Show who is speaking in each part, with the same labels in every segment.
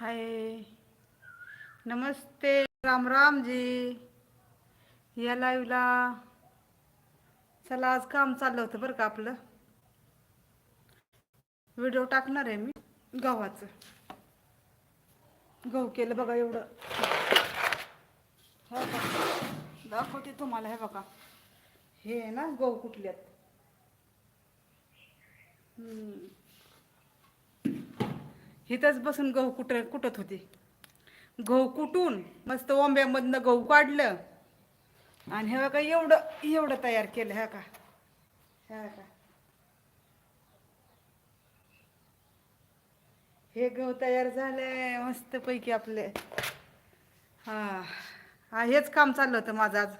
Speaker 1: हाय। नमस्ते राम राम जी या लाईव्हला चला आज काम चाललं होतं बरं का आपलं. व्हिडिओ टाकणार आहे मी गव्हाचं. गहू केलं बघा एवढं. हो बघा दाखवते तुम्हाला हे बघा. हे आहे ना गहू कुठल्यात हिथंच इथंच बसून गहू कुट कुटत होते. गहू कुटून मस्त ओंब्यामधनं गहू काढलं. आणि हे का एवढं एवढं तयार केलं ह्या का ह्या का हे गहू तयार झाले मस्त पैकी आपले. हा हा हेच काम चाललं होतं माझं आज.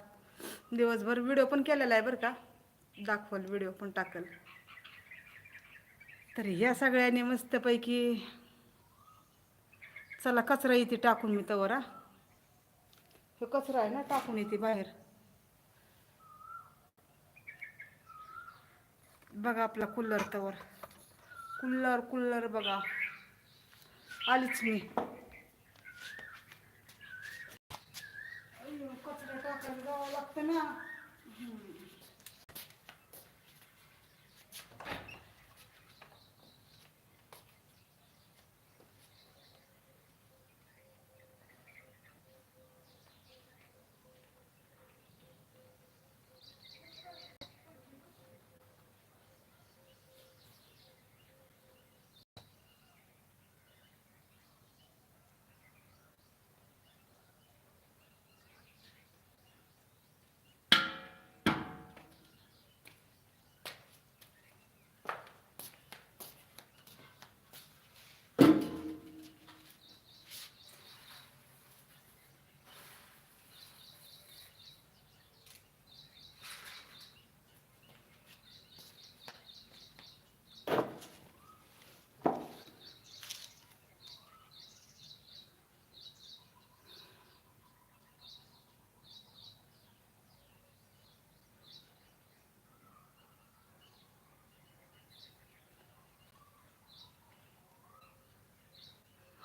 Speaker 1: दिवसभर व्हिडिओ पण केलेला आहे बरं का. दाखवल व्हिडिओ पण टाकल. तर ह्या सगळ्यांनी मस्तपैकी चला कचरा येते टाकून मी तवर हा. हे कचरा आहे ना टाकून येते बाहेर. बघा आपला कुल्लर तवर. कुल्लर कुल्लर बघा. आलीच मी. कचरा टाकायला जावं लागतं ना.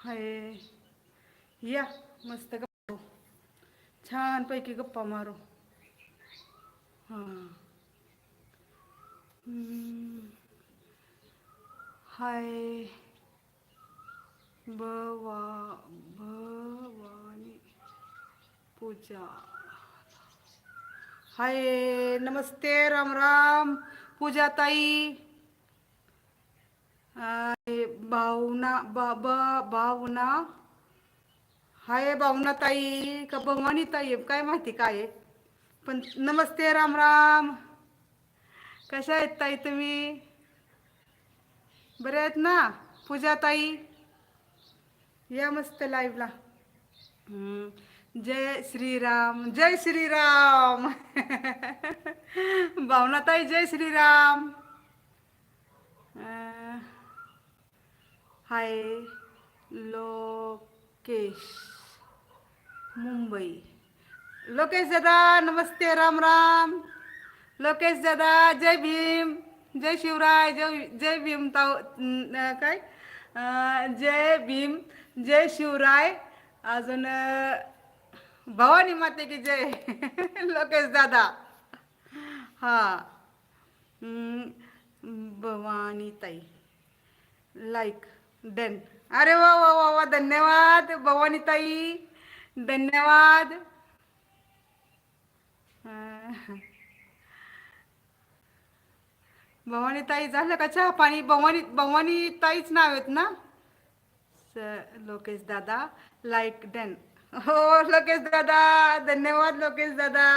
Speaker 1: हाय। या, मस्त गप्पा छान पैकी गप्पा मारू. हाँ. हम्म. हाय. बवा भवानी पूजा. हाय, नमस्ते, राम राम. पूजा ताई. भावना बा बा- भावना. हाय भावना ताई का भवानी ताई काय माहिती काय पण नमस्ते राम राम. कशा आहेत ताई तुम्ही? बरे आहेत ना पूजा ताई? या मस्त लाईव्हला जय श्रीराम जय श्रीराम. भावनाताई जय श्रीराम. हाय लोकेश मुंबई लोकेश दादा नमस्ते राम राम लोकेश दादा जय भीम जय शिवराय जय जय भीम ताव काय जय भीम जय शिवराय अजून भवानी माते की जय लोकेश दादा हा भवानी ताई लाईक डन अरे वा वा वा वा धन्यवाद भवानी ताई धन्यवाद भवानीताई भवानी ताई झालं का चहा पाणी? भवानी भवानी ताईच नाव आहेत ना? लोकेश दादा लाईक डन हो लोकेश दादा धन्यवाद लोकेश दादा.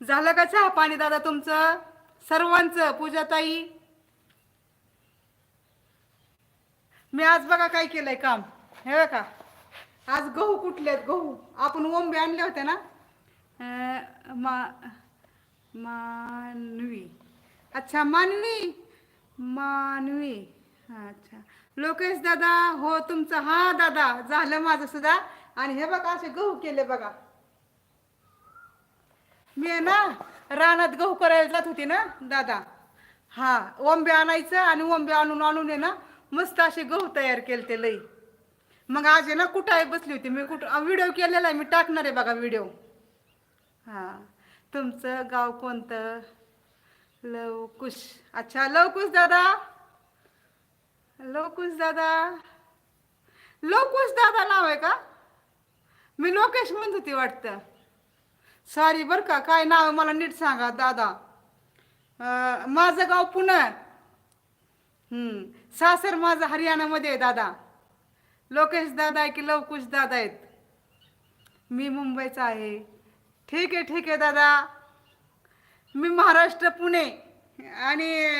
Speaker 1: झालं का चहा पाणी दादा तुमचं? सर्वांचं पूजाताई मी आज बघा काय केलंय काम. हे का? आज गहू कुठलेत? गहू. आपण ओंबे आणले होते ना? मा मानवी. अच्छा मानवी. मानवी. अच्छा. लोकेश दादा हो तुमचं हा दादा. झालं माझं सुद्धा. आणि हे बघा असे गहू केले बघा. मी आहे ना रानात गहू करायला जात होती ना दादा? हा ओंबे आणायचं आणि ओंबे आणून आणून आहे ना मस्त असे गहू तयार केले ते लई. मग आज आहे ना कुठं आहे बसली होती मी कुठं व्हिडिओ केलेला आहे मी टाकणार आहे बघा व्हिडिओ हा तुमचं गाव कोणतं? लवकुश. अच्छा लवकुश दादा? लवकुश दादा? लवकुश दादा नाव आहे का? मी लोकेश म्हणत होती वाटतं. सॉरी बरं का? काय नाव आहे? मला नीट सांगा दादा. अं, माझं गाव पुणे. हम्म. सासर माझं हरियाणामध्ये आहे दादा. लोकेश दादा आहे की लवकुश दादा आहेत? मी मुंबईचा आहे. ठीक आहे ठीक आहे दादा. मी महाराष्ट्र पुणे आणि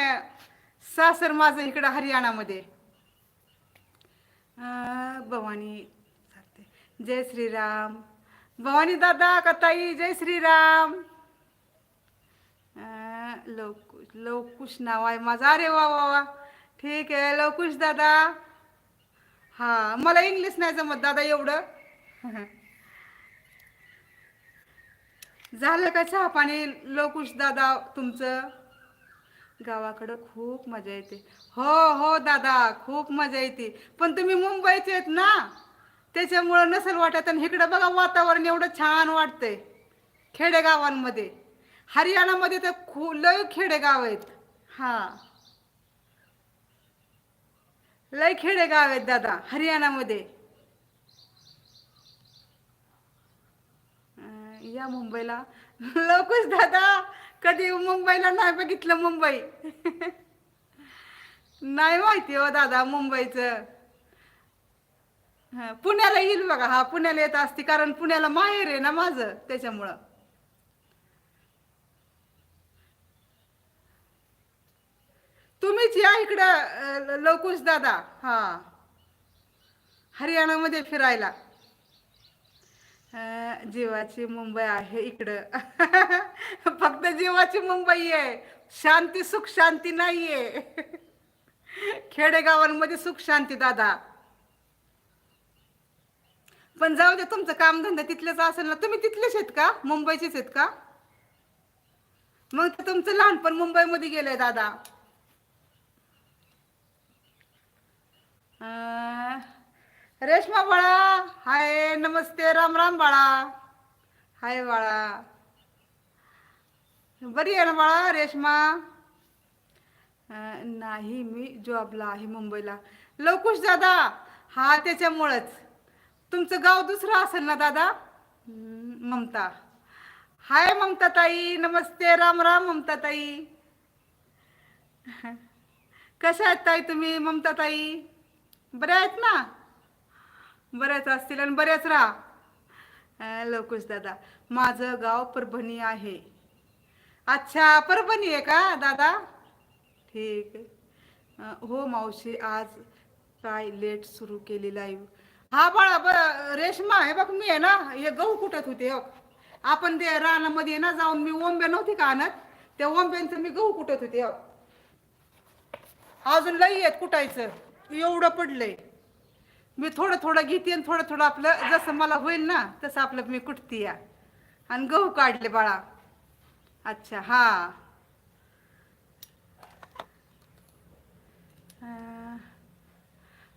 Speaker 1: सासर माझं इकडं हरियाणामध्ये. अं, भवानी चालते जय श्रीराम. भवानी दादा कताई जय श्रीराम. लवकुश लवकुश नाव आहे माझा. अरे वा वा वा. ठीक आहे लवकुश दादा. हा मला इंग्लिश नाही जमत दादा एवढं. झालं का चहा पाणी लवकुश दादा तुमचं? गावाकडं खूप मजा येते. हो हो दादा खूप मजा येते. पण तुम्ही मुंबईचे आहेत ना? त्याच्यामुळं नसेल वाटत आणि इकडं बघा वातावरण एवढं छान वाटतंय. खेडेगावांमध्ये. हरियाणामध्ये तर खू लय खेडेगाव आहेत. हा. लय खेडेगाव आहेत दादा हरियाणामध्ये. या मुंबईला. लवकच दादा कधी मुंबईला नाही बघितलं मुंबई. नाही माहिती हो दादा मुंबईचं. हं, पुण्याला येईल बघा. हा पुण्याला येत असते कारण पुण्याला माहेर आहे ना माझं त्याच्यामुळं. तुम्हीच या इकडं अं, लवकुश दादा. हा. हरियाणामध्ये फिरायला. अं, जीवाची मुंबई आहे इकडं. फक्त जीवाची मुंबई आहे. शांती सुख शांती नाहीये. खेडेगावांमध्ये सुख शांती दादा. पण जाऊ दे तुमचं कामधंदा तिथलेच असेल ना. तुम्ही तिथलेच आहेत का? मुंबईचेच आहेत का? मग तुमचं लहानपण मुंबईमध्ये गेलंय दादा. रेश्मा बाळा. हाय नमस्ते. राम राम बाळा. हाय बाळा. बरी आहे ना बाळा रेश्मा? नाही मी जॉबला आहे मुंबईला. लवकुश दादा. हा त्याच्यामुळंच. तुमचं गाव दुसरं असेल ना दादा? ममता. हाय ममता ताई नमस्ते राम राम ममता ताई कशा आहेत ताई तुम्ही ममता ताई बऱ्या आहेत ना? बऱ्याच असतील आणि बऱ्याच राहा. लवकुश दादा माझं गाव परभणी आहे. अच्छा परभणी आहे का दादा? ठीक आहे. हो मावशी आज काय लेट सुरू केली लाईव्ह हा बाळा ब रेशमा हे बघ मी आहे ना हे गहू कुटत होते हो आपण ते रानामध्ये ना जाऊन मी ओंब्या नव्हती का आणत? त्या ओंब्यांचं मी गहू कुटत होते हो अजून लई आहेत कुटायचं. एवढं पडलंय. मी थोडं थोडं घेते आणि थोडं थोडं आपलं जसं मला होईल ना तसं आपलं मी कुटते या. आणि गहू काढले बाळा. अच्छा हा.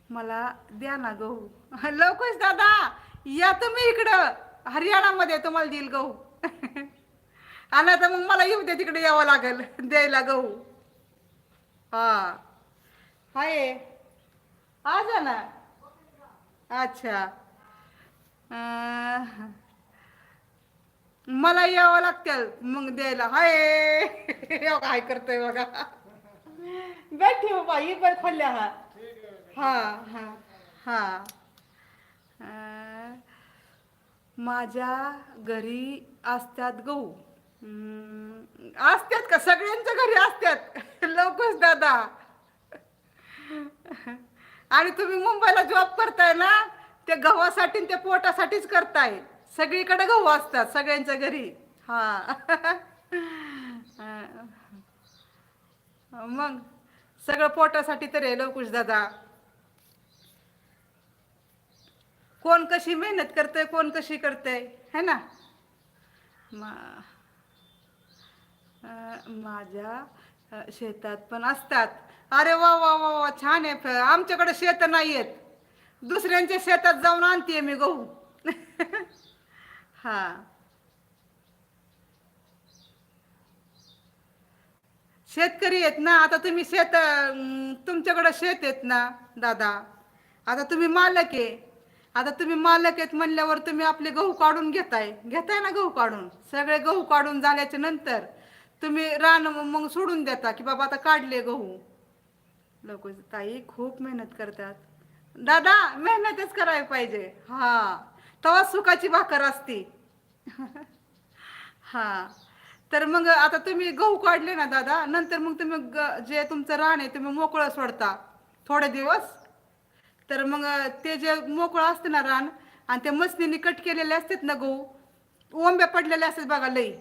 Speaker 1: मला द्या ना गहू. लवकरच दादा या तुम्ही इकडं. हरियाणामध्ये तुम्हाला देईल गहू. आला तर मग मला येऊ दे तिकडे यावं लागेल द्यायला गहू. हा. हाय. आज जा ना? अच्छा. मला यावं लागतील मग द्यायला. हाय. हो काय करतोय बघा. बैठ हो बाई बर खाल्ल्या हा. हा हा हा. माझ्या घरी असतात गहू. असतात का? सगळ्यांच्या घरी असतात लवकरच दादा. आणि तुम्ही मुंबईला जॉब करताय ना ते गव्हासाठी ते पोटासाठीच करताय. सगळीकडे गहू असतात सगळ्यांच्या घरी. हा. मग सगळं पोटासाठी तर आहे लवकुश दादा. कोण कशी मेहनत करतंय कोण कशी करतंय है ना? मा माझ्या शेतात पण असतात. अरे वा वा वा वा छान आहे. फ- आमच्याकडे शेत नाही आहेत दुसऱ्यांच्या शेतात जाऊन आणते मी गहू. हा. शेतकरी आहेत ना आता तुम्ही शेत तुमच्याकडे शेत आहेत ना दादा? आता तुम्ही मालक आहे. आता तुम्ही मालक आहेत म्हणल्यावर तुम्ही आपले गहू काढून घेताय. घेताय ना गहू काढून? सगळे गहू काढून झाल्याच्यानंतर तुम्ही रान मग सोडून देता की बाबा आता काढले गहू. लोक ताई खूप मेहनत करतात. दादा मेहनतच करायला पाहिजे. हा. तेव्हा सुखाची भाकर असती. हा. तर मग आता तुम्ही गहू काढले ना दादा? नंतर मग तुम्ही ग- जे तुमचं रान आहे तुम्ही मोकळं सोडता. थोडे दिवस? तर मग ते जे मोकळं असतं ना रान आणि ते मसनीने कट केलेले असतात ना गहू ओंब्या पडलेले असतात बघा लई.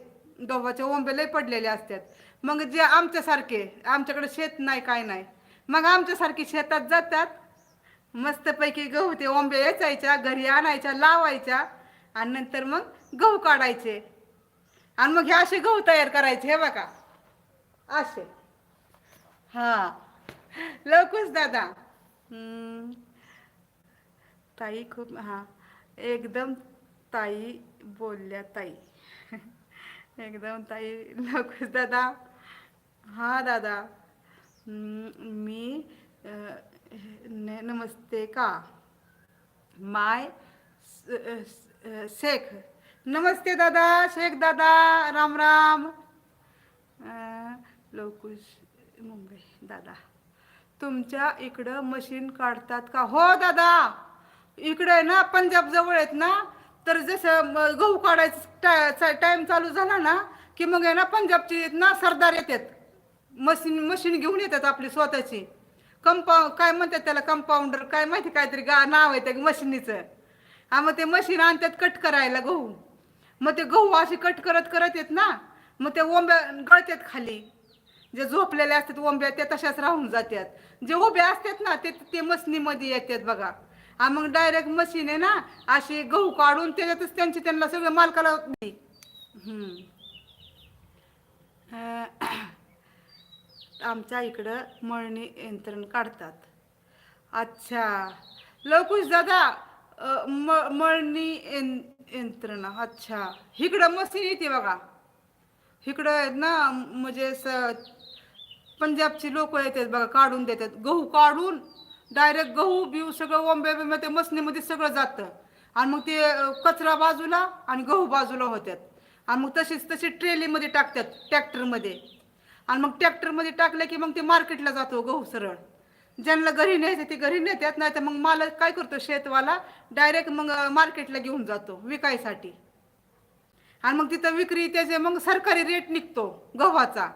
Speaker 1: गव्हाचे ओंबे लई पडलेले असतात. मग जे आमच्यासारखे आमच्याकडे शेत नाही काय नाही. मग आमच्यासारखे शेतात जातात. मस्तपैकी गहू ते ओंबे याचायच्या घरी आणायच्या लावायच्या आणि नंतर मग गहू काढायचे. आणि मग हे असे गहू तयार करायचे हे बघा. असे. हा. लवकरच दादा. हम्म. ताई खूप हां. एकदम ताई बोलल्या ताई. एकदम ताई लवकर दादा. हां दादा. मी ने- नमस्ते का? माय स- शेख. नमस्ते दादा शेख दादा राम राम. लवकुश मुंबई दादा. तुमच्या इकडं मशीन काढतात का? हो दादा. इकडे आहे ना पंजाब जवळ आहेत ना तर जसं गहू काढायचं टाइम चालू झाला ना की मग आहे ना पंजाबची ना सरदार येतात. मशीन मशीन घेऊन येतात आपली स्वतःची. कंपाऊ काय म्हणतात त्याला कंपाऊंडर काय माहिती काहीतरी गा नाव आहे त्या मशीनीचं. हा मग ते मशीन आणतात कट करायला गहू. मग ते गहू असे कट करत करत येत ना मग ते ओंब्या गळतात खाली. जे झोपलेले असतात ओंब्या ते तशाच राहून जातात. जे उभे असतात ना ते ते मशनीमध्ये येतात बघा. हा मग डायरेक्ट मशीन आहे ना अशी गहू काढून त्याच्यातच त्यांची त्यांना सगळं मालकाला हम्म. आमच्या इकडं मळणी यंत्रण काढतात. अच्छा. लवकुश दादा म मळणी यंत्रणा अच्छा. इकडं मशीन येते बघा. इकडं आहेत ना म्हणजे स पंजाबची लोक येतात बघा काढून देतात. गहू काढून डायरेक्ट गहू बिऊ सगळं ओंबे बिंबे ते मसनीमध्ये सगळं जातं. आणि मग ते कचरा बाजूला आणि गहू बाजूला होत्यात. आणि मग तशीच तशी ट्रेलीमध्ये टाकतात ट्रॅक्टरमध्ये. आणि मग ट्रॅक्टरमध्ये टाकलं की मग ते मार्केटला जातो गहू सरळ. ज्यांना घरी न्यायचं ते घरी नेतात नाही तर मग मालक काय करतो शेतवाला डायरेक्ट मग मार्केटला घेऊन जातो विकायसाठी. आणि मग तिथं विक्री त्याचे मग सरकारी रेट निघतो गव्हाचा.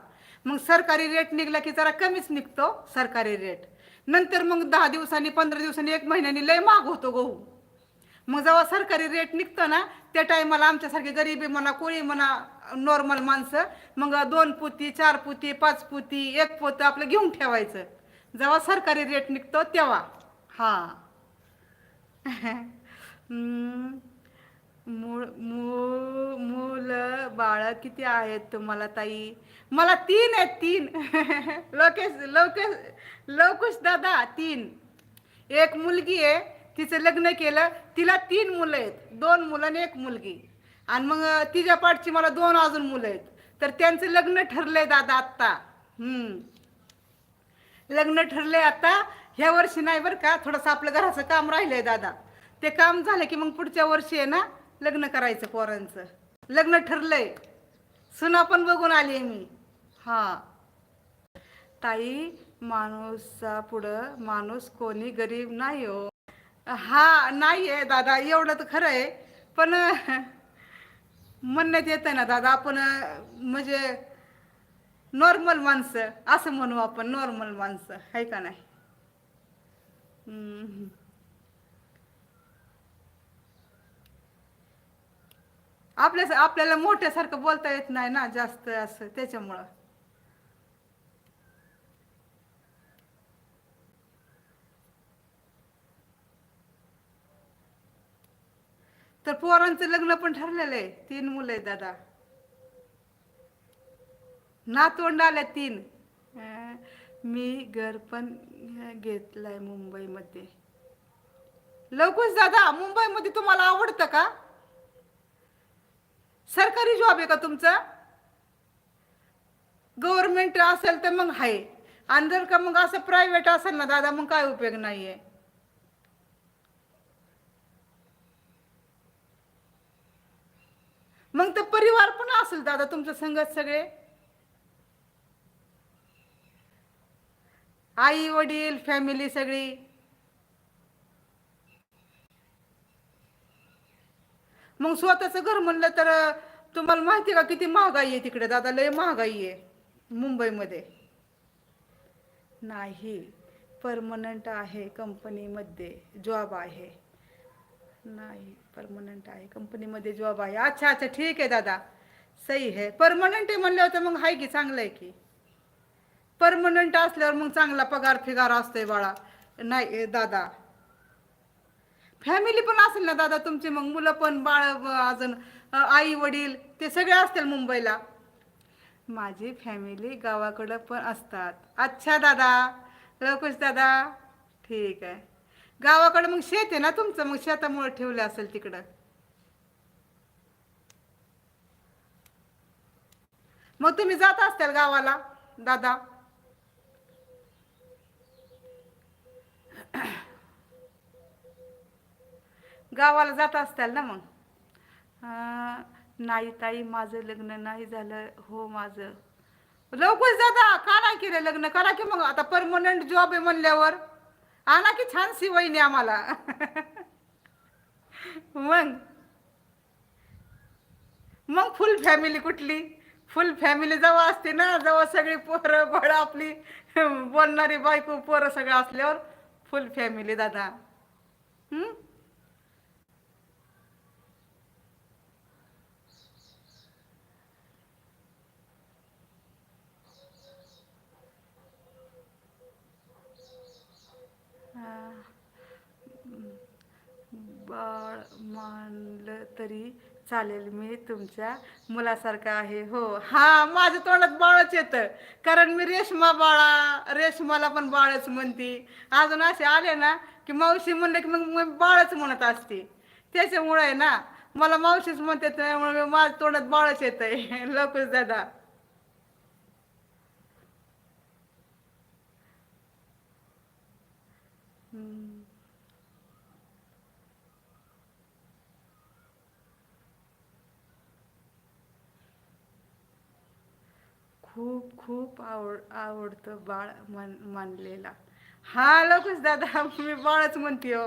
Speaker 1: मग सरकारी रेट निघला की जरा कमीच निघतो सरकारी रेट. नंतर मग दहा दिवसांनी पंधरा दिवसांनी एक महिन्यानी लय माग होतो गहू. मग जेव्हा सरकारी रेट निघतो ना त्या टायमाला आमच्यासारखी गरिबी म्हणा कोळी म्हणा नॉर्मल माणसं मग दोन पोती चार पोती पाच पोती एक पोतं आपलं घेऊन ठेवायचं. जेव्हा सरकारी रेट निघतो तेव्हा. हा. मूळ मूळ मुलं बाळ किती आहेत तुम्हाला ताई? मला तीन आहेत तीन. लोकेश लोकेश लवकुश दादा तीन. एक मुलगी आहे तिचं लग्न केलं तिला तीन मुलं आहेत. दोन मुलं आणि एक मुलगी. आणि मग तिच्या पाठची मला दोन अजून मुलं आहेत. तर त्यांचं लग्न ठरलंय दादा आत्ता. हम्म. लग्न ठरलंय आता ह्या वर्षी नाही बरं का थोडंसं आपलं घराचं काम राहिलंय दादा. ते काम झालं की मग पुढच्या वर्षी आहे ना लग्न करायचं पोरांचं. लग्न ठरलंय. सुना पण बघून आली आहे मी. हा. ताई माणूसा पुढं माणूस कोणी गरीब नाही हो. हा नाही आहे दादा एवढं तर खरं आहे पण म्हणण्यात येतं ना दादा आपण म्हणजे नॉर्मल माणसं असं म्हणू आपण नॉर्मल माणसं आहे का नाही? आपल्या आपल्याला मोठ्यासारखं बोलता येत नाही ना जास्त असं त्याच्यामुळं. तर पोरांचं लग्न पण ठरलेलं आहे. तीन मुलं आहेत दादा. नातवंड आल्या तीन. मी घर पण घेतलंय मुंबईमध्ये. लवकुश दादा मुंबईमध्ये तुम्हाला आवडतं का? सरकारी जॉब आहे का तुमचा? गव्हर्नमेंट असेल तर मग आहे. आणि जर का मग असं प्रायव्हेट असेल ना दादा मग काय उपयोग नाही आहे मग तर परिवार पण असेल दादा तुमचं संगत सगळे. आई वडील फॅमिली सगळी. मग स्वतःचं घर म्हणलं तर तुम्हाला माहिती का किती महागाई आहे तिकडे दादा? लय महागाई आहे मुंबईमध्ये. नाही परमनंट आहे कंपनीमध्ये जॉब आहे. नाही परमनंट आहे कंपनीमध्ये जॉब आहे. अच्छा अच्छा ठीक आहे दादा. सही आहे. परमनंट आहे म्हणल्यावर तर मग आहे की चांगलं आहे की. परमनंट असल्यावर मग चांगला पगार फिगार असतोय बाळा. नाही दादा फॅमिली पण असेल ना दादा तुमची मग मुलं पण बाळ अजून आई वडील ते सगळे असतील मुंबईला. माझी फॅमिली गावाकडं पण असतात. अच्छा दादा लवकुश दादा ठीक आहे. गावाकडं मग शेत आहे ना तुमचं? मग शेतामुळं ठेवलं असेल तिकडं. मग तुम्ही जात असताल गावाला दादा? गावाला जात असताल ना मग? नाही ताई माझं लग्न नाही झालं. हो माझं. लवकर दादा का नाही केलं लग्न? करा की मग. आता परमनंट जॉब आहे म्हणल्यावर. आणा की छान शिवायने आम्हाला. मग? मग फुल फॅमिली कुठली? फुल फॅमिली जेव्हा असते ना? जेव्हा सगळी पोरं बळ आपली. बोलणारी बायको पोरं सगळं असल्यावर फुल फॅमिली दादा. हम्म बाळ म्हणलं तरी चालेल मी तुमच्या मुलासारखं आहे. हो. हा माझ्या तोंडात बाळच येतं. कारण मी रेशमा बाळा रेशमाला पण बाळच म्हणते. अजून असे आले ना की मावशी म्हणलं की मग मी बाळच म्हणत असते. त्याच्यामुळे आहे ना मला मावशीच म्हणते त्यामुळे माझ्या तोंडात बाळच येतंय. लवकरच दादा हम्म. खूप खूप आवड आवडतं बाळ मान मानलेला. हा लोकच दादा मी बाळच म्हणते हो.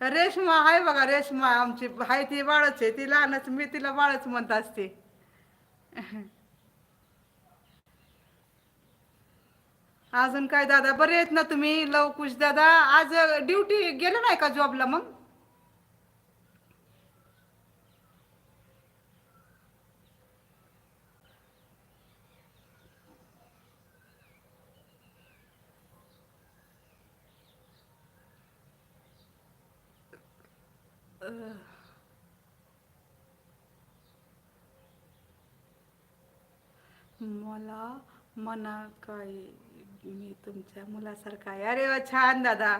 Speaker 1: रेशमा आहे बघा रेशमा आमची आहे ती बाळच आहे ती लहानच मी तिला बाळच म्हणत असते. अजून काय दादा बरे आहेत ना तुम्ही लवकुश दादा? आज ड्युटी गेलं नाही का जॉबला मग? मला मना काय मी तुमच्या मुलासारखा आहे. अरे वा छान दादा.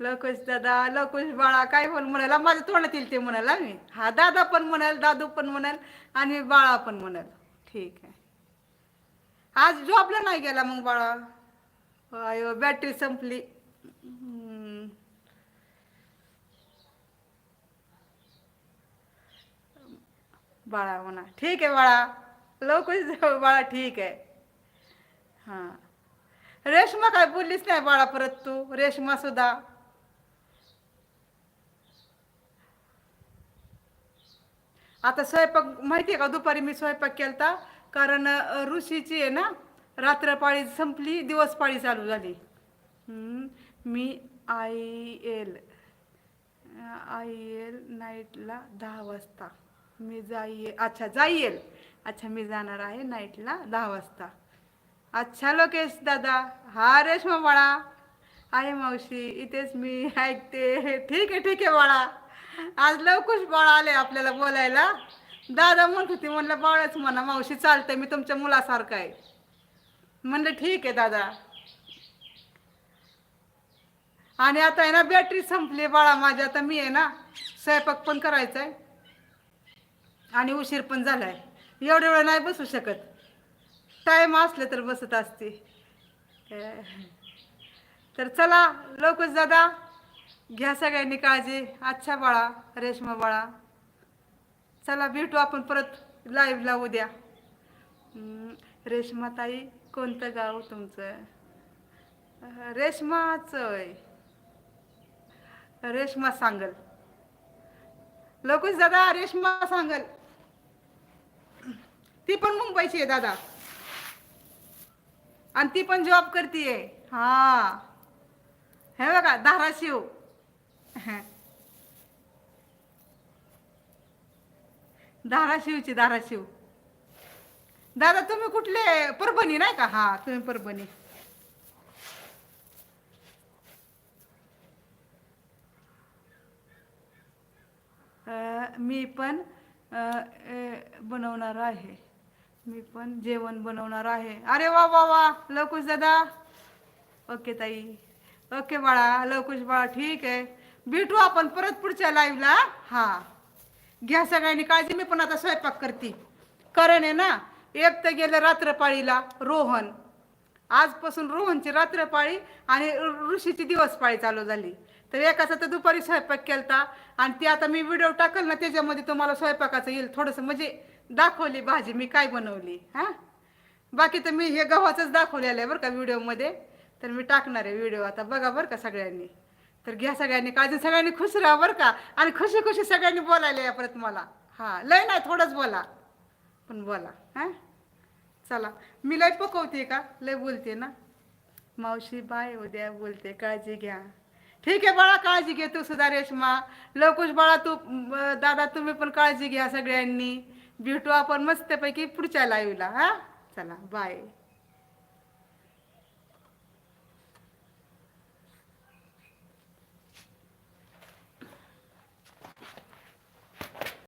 Speaker 1: लकुश दादा लकुश बाळा काय पण म्हणाला? माझ्या तोंडात येईल ते म्हणाला मी. हा दादा पण म्हणाल दादू पण म्हणाल आणि बाळा पण म्हणाल. ठीक आहे. आज जॉबला नाही गेला मग बाळा? अयो बॅटरी संपली हम्म. बाळा म्हणा. ठीक आहे बाळा. लवकर बाळा. ठीक आहे. हां. रेशमा काय बोललीच नाही बाळा परत तू? रेशमा सुद्धा. आता स्वयंपाक माहिती आहे का दुपारी मी स्वयंपाक केलता? कारण ऋषीची आहे ना रात्रपाळी संपली दिवसपाळी चालू झाली. मी आय एल आय एल नाईटला दहा वाजता. मी जाई अच्छा जाईल. अच्छा मी जाणार आहे नाईटला दहा वाजता. अच्छा लोकेश दादा. हा रेशमा बाळा आहे मावशी इथेच मी ऐकते. ठीक आहे ठीक आहे बाळा. आज लवकुश बाळा आले आपल्याला बोलायला. दादा म्हणत होती म्हणलं बाळच म्हणा मावशी चालतंय मी तुमच्या मुलासारखं आहे. म्हणलं ठीक आहे दादा. आणि आता आहे ना बॅटरी संपली बाळा माझी. आता मी आहे ना स्वयंपाक पण करायचा आहे आणि उशीर पण झाला आहे एवढे वेळ नाही बसू शकत. टाईम असले तर बसत असते. तर चला लवकर दादा घ्या सगळ्यांनी काळजी. अच्छा बाळा रेशमा बाळा. चला भेटू आपण परत लाईव्हला उद्या. रेशमाताई कोणतं गाव तुमचं? अं, रेश्माचं आहे रेश्मा सांगल. लवकरच दादा रेश्मा सांगल. ती पण मुंबईची आहे दादा. आणि ती पण जॉब करतीये. हा. हे बघा धाराशिव. धाराशिवची धाराशिव. दादा तुम्ही कुठले? परभणी नाही का? हा तुम्ही परभणी. मी पण बनवणार आहे. मी पण जेवण बनवणार आहे. अरे वा वा वा लवकुश दादा. ओके ताई. ओके बाळा लवकुश बाळा ठीक आहे. भेटू आपण परत पुढच्या लाईव्हला हा. घ्या सगळ्यांनी काळजी मी पण आता स्वयंपाक करते. करण आहे ना एक तर गेलं रात्रपाळीला रोहन. आजपासून रोहनची रात्रपाळी आणि ऋ- ऋषीची दिवसपाळी चालू झाली. तर एकाचा तर दुपारी स्वयंपाक केलता आणि ती आता मी व्हिडिओ टाकल ना त्याच्यामध्ये तुम्हाला स्वयंपाकाचं येईल थोडंसं म्हणजे दाखवली भाजी मी काय बनवली हां? बाकी तर मी हे गव्हाचंच दाखवलेलं आहे बरं का व्हिडिओमध्ये. तर मी टाकणार आहे व्हिडिओ आता बघा बरं का सगळ्यांनी. तर घ्या सगळ्यांनी काळजी सगळ्यांनी खुश राहा बरं का. आणि खुशी खुशी सगळ्यांनी बोलायला या परत मला. हां लय नाही थोडंच बोला. पण बोला हां? चला मी लय पकवते का? लय बोलते ना? मावशी बाय उद्या बोलते काळजी घ्या. ठीक आहे बाळा काळजी घे तू सुद्धा रेशमा लवकुश बाळा तू दादा तुम्ही पण काळजी घ्या सगळ्यांनी. भेटू आपण मस्तपैकी पुढच्या लाईव्हला हा? चला बाय